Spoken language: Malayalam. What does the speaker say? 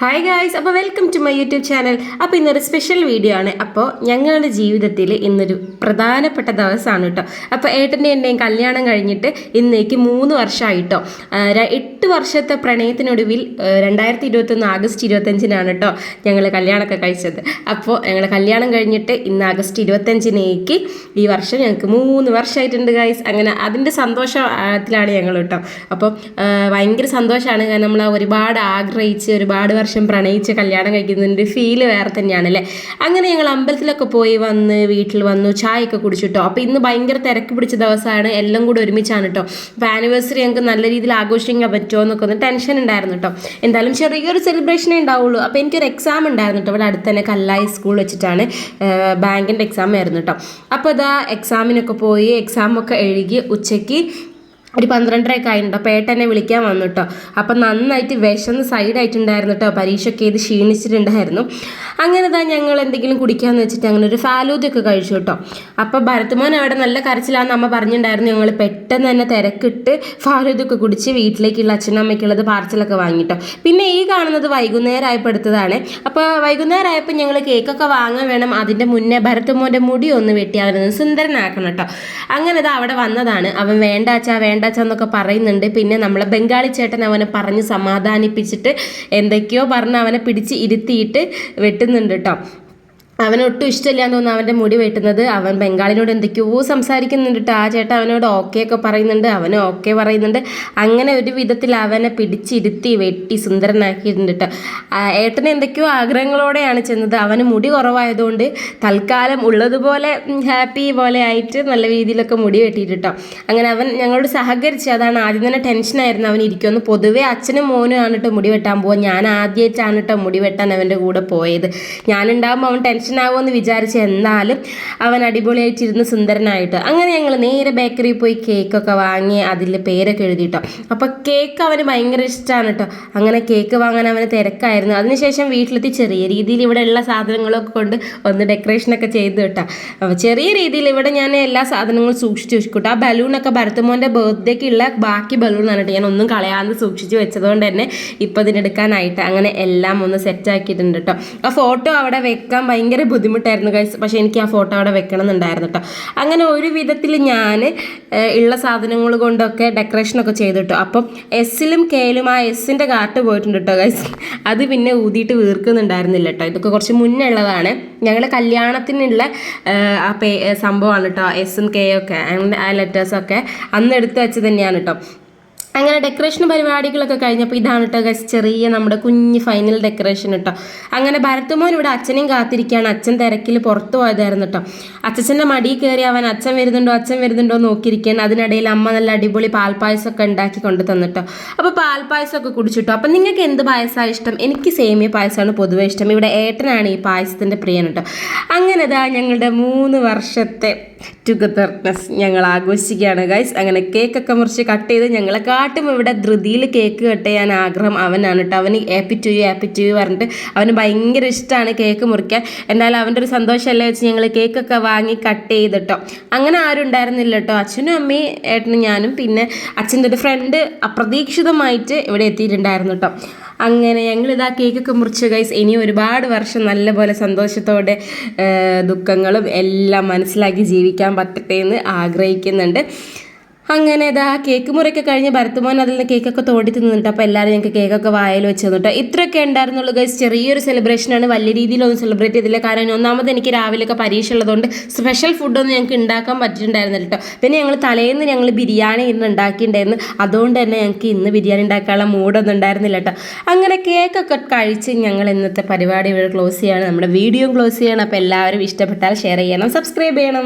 ഹായ് ഗായ്സ് അപ്പോൾ welcome to my YouTube channel അപ്പോൾ ഇന്നൊരു സ്പെഷ്യൽ വീഡിയോ ആണ്. അപ്പോൾ ഞങ്ങളുടെ ജീവിതത്തിൽ ഇന്നൊരു പ്രധാനപ്പെട്ട ദിവസമാണ് കേട്ടോ അപ്പോൾ ഏട്ടന്റെ എന്റെയും കല്യാണം കഴിഞ്ഞിട്ട് ഇന്നേക്ക് മൂന്ന് വർഷമായിട്ടോ എട്ട് വർഷത്തെ പ്രണയത്തിനൊടുവിൽ രണ്ടായിരത്തി ഇരുപത്തൊന്ന് ആഗസ്റ്റ് ഇരുപത്തഞ്ചിനാണ് കേട്ടോ ഞങ്ങൾ കല്യാണമൊക്കെ കഴിച്ചത്. അപ്പോൾ ഞങ്ങൾ കല്യാണം കഴിഞ്ഞിട്ട് ഇന്ന് ആഗസ്റ്റ് ഇരുപത്തഞ്ചിനേക്ക് ഈ വർഷം ഞങ്ങൾക്ക് മൂന്ന് വർഷമായിട്ടുണ്ട് ഗായ്സ് അങ്ങനെ അതിന്റെ സന്തോഷത്തിലാണ് ഞങ്ങൾ കേട്ടോ അപ്പോൾ ഭയങ്കര സന്തോഷമാണ്. കാരണം നമ്മൾ ഒരുപാട് ആഗ്രഹിച്ച് ഒരുപാട് വർഷം പ്രണയിച്ച് കല്യാണം കഴിക്കുന്നതിന്റെ ഫീൽ വേറെ തന്നെയാണ് അല്ലേ? അങ്ങനെ ഞങ്ങൾ അമ്പലത്തിലൊക്കെ പോയി വന്ന് വീട്ടിൽ വന്നു ചായയൊക്കെ കുടിച്ചിട്ടോ. അപ്പോൾ ഇന്ന് ഭയങ്കര തിരക്ക് പിടിച്ച ദിവസമാണ്. എല്ലാം കൂടി ഒരുമിച്ചാണ് കേട്ടോ അപ്പോൾ ആനിവേഴ്സറി ഞങ്ങൾക്ക് നല്ല രീതിയിൽ ആഘോഷിക്കാൻ പറ്റുമോ എന്നൊക്കെ ഒന്ന് ടെൻഷൻ ഉണ്ടായിരുന്നു കേട്ടോ എന്തായാലും ചെറിയൊരു സെലിബ്രേഷനേ ഉണ്ടാവുള്ളൂ. അപ്പോൾ എനിക്കൊരു എക്സാം ഉണ്ടായിരുന്നു കേട്ടോ ഇവിടെ അടുത്ത് തന്നെ കല്ലായി സ്കൂൾ വെച്ചിട്ടാണ് ബാങ്കിന്റെ എക്സാം ആയിരുന്നു കേട്ടോ അപ്പോൾ ഇതാ എക്സാമിനൊക്കെ പോയി എക്സാമൊക്കെ എഴുതി ഉച്ചയ്ക്ക് ഒരു പന്ത്രണ്ടരയൊക്കെ ആയിട്ടുണ്ട്. അപ്പോൾ ഏട്ടനെ വിളിക്കാൻ വന്നു കേട്ടോ അപ്പം നന്നായിട്ട് വിശന്ന് സൈഡായിട്ടുണ്ടായിരുന്നു കേട്ടോ പരീക്ഷയൊക്കെ ചെയ്ത് ക്ഷീണിച്ചിട്ടുണ്ടായിരുന്നു. അങ്ങനെ താ ഞങ്ങൾ എന്തെങ്കിലും കുടിക്കാമെന്ന് വെച്ചിട്ട് അങ്ങനെ ഒരു ഫാലൂദയൊക്കെ കഴിച്ചു കേട്ടോ അപ്പോൾ ഭരത്മോൻ അവിടെ നല്ല കരച്ചിലാന്ന് അമ്മ പറഞ്ഞിട്ടുണ്ടായിരുന്നു. ഞങ്ങൾ പെട്ടെന്ന് തന്നെ തിരക്കിട്ട് ഫാലൂദയൊക്കെ കുടിച്ച് വീട്ടിലേക്കുള്ള അച്ഛനും അമ്മയ്ക്കുള്ളത് പാർസലൊക്കെ വാങ്ങിട്ടോ പിന്നെ ഈ കാണുന്നത് വൈകുന്നേരം ആയപ്പോൾ എടുത്തതാണ്. അപ്പോൾ വൈകുന്നേരം ആയപ്പോൾ ഞങ്ങൾ കേക്കൊക്കെ വാങ്ങാൻ വേണം. അതിന്റെ മുന്നേ ഭരത്മോന്റെ മുടി ഒന്ന് വെട്ടി അവരൊന്ന് സുന്ദരനാക്കണം കേട്ടോ അങ്ങനെ അത് അവിടെ വന്നതാണ്. അവൻ വേണ്ട വേണ്ടാച്ചാ വേണ്ട എന്നൊക്കെ പറയുന്നുണ്ട്. പിന്നെ നമ്മളെ ബംഗാളി ചേട്ടൻ അവനെ പറഞ്ഞ് സമാധാനിപ്പിച്ചിട്ട് എന്തൊക്കെയോ പറഞ്ഞ് അവനെ പിടിച്ച് ഇരുത്തിയിട്ട് വെട്ടുന്നുണ്ട് കേട്ടോ അവനൊട്ടും ഇഷ്ടമില്ലാന്ന് തോന്നുന്നു അവന്റെ മുടി വെട്ടുന്നത്. അവൻ ബംഗാളിനോട് എന്തൊക്കെയോ സംസാരിക്കുന്നുണ്ട്. ആ ചേട്ടൻ അവനോട് ഓക്കെ ഒക്കെ പറയുന്നുണ്ട്. അവന് ഓക്കെ പറയുന്നുണ്ട്. അങ്ങനെ ഒരു വിധത്തിൽ അവനെ പിടിച്ചിരുത്തി വെട്ടി സുന്ദരനാക്കിയിട്ടുണ്ട് കേട്ടോ ഏട്ടന് എന്തൊക്കെയോ ആഗ്രഹങ്ങളോടെയാണ് ചെന്നത്. അവന് മുടി കുറവായതുകൊണ്ട് തൽക്കാലം ഉള്ളതുപോലെ ഹാപ്പി പോലെ ആയിട്ട് നല്ല രീതിയിലൊക്കെ മുടി വെട്ടിയിട്ട് കേട്ടോ അങ്ങനെ അവൻ ഞങ്ങളോട് സഹകരിച്ച് അതാണ് ആദ്യം തന്നെ ടെൻഷനായിരുന്നു അവൻ ഇരിക്കുമെന്ന് പൊതുവേ അച്ഛനും മോനും ആണ് കേട്ടോ മുടി വെട്ടാൻ പോകുക ഞാൻ ആദ്യമായിട്ടാണ് കേട്ടോ മുടി വെട്ടാൻ അവന്റെ കൂടെ പോയത്. ഞാനുണ്ടാകുമ്പോൾ അവൻ ടെൻഷൻ ടെൻഷനാവുമെന്ന് വിചാരിച്ച് എന്നാലും അവൻ അടിപൊളിയായിട്ടിരുന്ന് സുന്ദരനായിട്ട്. അങ്ങനെ ഞങ്ങൾ നേരെ ബേക്കറിയിൽ പോയി കേക്കൊക്കെ വാങ്ങി അതിൽ പേരൊക്കെ എഴുതിയിട്ടോ. അപ്പോൾ കേക്ക് അവന് ഭയങ്കര ഇഷ്ടമാണ് കേട്ടോ അങ്ങനെ കേക്ക് വാങ്ങാൻ അവന് തിരക്കായിരുന്നു. അതിനുശേഷം വീട്ടിലെത്തി ചെറിയ രീതിയിൽ ഇവിടെ ഉള്ള സാധനങ്ങളൊക്കെ കൊണ്ട് ഒന്ന് ഡെക്കറേഷനൊക്കെ ചെയ്ത് കേട്ടോ അപ്പോൾ ചെറിയ രീതിയിൽ ഇവിടെ ഞാൻ എല്ലാ സാധനങ്ങളും സൂക്ഷിച്ച് വെച്ചിട്ടോ ആ ബലൂണൊക്കെ ഭരത്തുമോന്റെ ബർത്ത്ഡേക്കുള്ള ബാക്കി ബലൂണാണ് കേട്ടോ ഞാൻ ഒന്നും കളയാതെ സൂക്ഷിച്ച് വെച്ചതുകൊണ്ട് തന്നെ ഇപ്പോൾ ഇതിനെടുക്കാനായിട്ട് അങ്ങനെ എല്ലാം ഒന്ന് സെറ്റ് ആക്കിയിട്ടുണ്ട് കേട്ടോ ആ ഫോട്ടോ അവിടെ വെക്കാൻ ഭയങ്കര ഭയങ്കര ബുദ്ധിമുട്ടായിരുന്നു ഗൈസ് പക്ഷേ എനിക്ക് ആ ഫോട്ടോ അവിടെ വെക്കണം എന്നുണ്ടായിരുന്നു കേട്ടോ അങ്ങനെ ഒരു വിധത്തിൽ ഞാൻ ഉള്ള സാധനങ്ങൾ കൊണ്ടൊക്കെ ഡെക്കറേഷനൊക്കെ ചെയ്തു കേട്ടോ അപ്പം എസ്സിലും കെയിലും ആ എസ്സിന്റെ കാട്ട് പോയിട്ടുണ്ട് കേട്ടോ ഗൈസ് അത് പിന്നെ ഊതിയിട്ട് വീർക്കുന്നുണ്ടായിരുന്നില്ല കേട്ടോ ഇതൊക്കെ കുറച്ച് മുന്നേ ഉള്ളതാണ്. ഞങ്ങളുടെ കല്യാണത്തിനുള്ള ആ പേ സംഭവമാണ് കേട്ടോ എസ്സും കെയും ഒക്കെ ആ ലെറ്റേഴ്സൊക്കെ അന്ന് എടുത്ത് വെച്ച് തന്നെയാണ് കേട്ടോ അങ്ങനെ ഡെക്കറേഷൻ പരിപാടികളൊക്കെ കഴിഞ്ഞപ്പോൾ ഇതാണ് കേട്ടോ ഗസ് ചെറിയ നമ്മുടെ കുഞ്ഞ് ഫൈനൽ ഡെക്കറേഷൻ കേട്ടോ അങ്ങനെ ഭരത്തുമോൻ ഇവിടെ അച്ഛനെയും കാത്തിരിക്കുകയാണ്. അച്ഛൻ തിരക്കിൽ പുറത്തു പോയതായിരുന്നു കേട്ടോ അച്ഛന്റെ മടിയിൽ കയറി അവൻ അച്ഛൻ വരുന്നുണ്ടോ അച്ഛൻ വരുന്നുണ്ടോ നോക്കിയിരിക്കുകയാണ്. അതിനിടയിൽ അമ്മ നല്ല അടിപൊളി പാൽപ്പായസമൊക്കെ ഉണ്ടാക്കി കൊണ്ട് തന്നിട്ടോ അപ്പോൾ പാൽപ്പായസമൊക്കെ കുടിച്ചിട്ടോ അപ്പം നിങ്ങൾക്ക് എന്ത് പായസമാണ് ഇഷ്ടം? എനിക്ക് സേമിയ പായസമാണ് പൊതുവെ ഇഷ്ടം. ഇവിടെ ഏട്ടനാണ് ഈ പായസത്തിന്റെ പ്രിയൻ കേട്ടോ അങ്ങനെ ഇതാ ഞങ്ങളുടെ മൂന്ന് വർഷത്തെ ടുഗദർനെസ് ഞങ്ങൾ ആഘോഷിക്കുകയാണ്. ഗൈസ് അങ്ങനെ കേക്കൊക്കെ മുറിച്ച് കട്ട് ചെയ്ത് ഞങ്ങളെ കാട്ടും ഇവിടെ ധൃതിയിൽ കേക്ക് കട്ട് ചെയ്യാൻ ആഗ്രഹം അവനാണ് കേട്ടോ അവന് ആപ്പി ടു ടു പറഞ്ഞിട്ട് അവന് ഭയങ്കര ഇഷ്ടമാണ് കേക്ക് മുറിക്കാൻ. എന്നാലും അവന്റെ ഒരു സന്തോഷമല്ലേ വെച്ച് ഞങ്ങൾ കേക്കൊക്കെ വാങ്ങി കട്ട് ചെയ്തിട്ടോ അങ്ങനെ ആരും ഉണ്ടായിരുന്നില്ല കേട്ടോ അച്ഛനും അമ്മയും ഏട്ടനും ഞാനും പിന്നെ അച്ഛന്റെ ഒരു ഫ്രണ്ട് അപ്രതീക്ഷിതമായിട്ട് ഇവിടെ എത്തിയിട്ടുണ്ടായിരുന്നു കേട്ടോ അങ്ങനെ ഞങ്ങൾ ഇതാ കേക്കൊക്കെ മുറിച്ച് ഗൈസ് ഇനി ഒരുപാട് വർഷം നല്ലപോലെ സന്തോഷത്തോടെ ദുഃഖങ്ങളും എല്ലാം മനസ്സിലാക്കി ജീവിക്കാൻ പറ്റട്ടെ എന്ന് ആഗ്രഹിക്കുന്നുണ്ട്. അങ്ങനെ ഇതാ കേക്ക് മുറിയൊക്കെ കഴിഞ്ഞ് ഭരത്തുമോൻ അതിൽ നിന്ന് കേക്കൊക്കെ തോടി തിന്നിട്ട് അപ്പോൾ എല്ലാവരും ഞങ്ങൾക്ക് കേക്കൊക്കെ വായിൽ വെച്ച് തന്നിട്ട്. ഇത്രയൊക്കെ ഉണ്ടായിരുന്നുള്ളൂ ഗൈസ് ചെറിയൊരു സെലിബ്രേഷനാണ് വലിയ രീതിയിലൊന്നും സെലിബ്രേറ്റ് ചെയ്തില്ല. കാരണം ഒന്നാമത് എനിക്ക് രാവിലെയൊക്കെ പരീക്ഷ ഉള്ളതുകൊണ്ട് സ്പെഷ്യൽ ഫുഡൊന്നും ഞങ്ങൾക്ക് ഉണ്ടാക്കാൻ പറ്റിയിട്ടുണ്ടായിരുന്നില്ല കേട്ടോ പിന്നെ ഞങ്ങൾ തലേന്ന് ഞങ്ങൾ ബിരിയാണി ഇന്ന് ഉണ്ടാക്കിയിട്ടുണ്ടായിരുന്നു. അതുകൊണ്ട് തന്നെ ഞങ്ങൾക്ക് ഇന്ന് ബിരിയാണി ഉണ്ടാക്കാനുള്ള മൂഡൊന്നും ഉണ്ടായിരുന്നില്ല കേട്ടോ അങ്ങനെ കേക്കൊക്കെ കഴിച്ച് ഞങ്ങൾ ഇന്നത്തെ പരിപാടി ഇവിടെ ക്ലോസ് ചെയ്യാണ്. നമ്മുടെ വീഡിയോ ക്ലോസ് ചെയ്യണം. അപ്പോൾ എല്ലാവരും ഇഷ്ടപ്പെട്ടാൽ ഷെയർ ചെയ്യണം. സബ്സ്ക്രൈബ് ചെയ്യണം.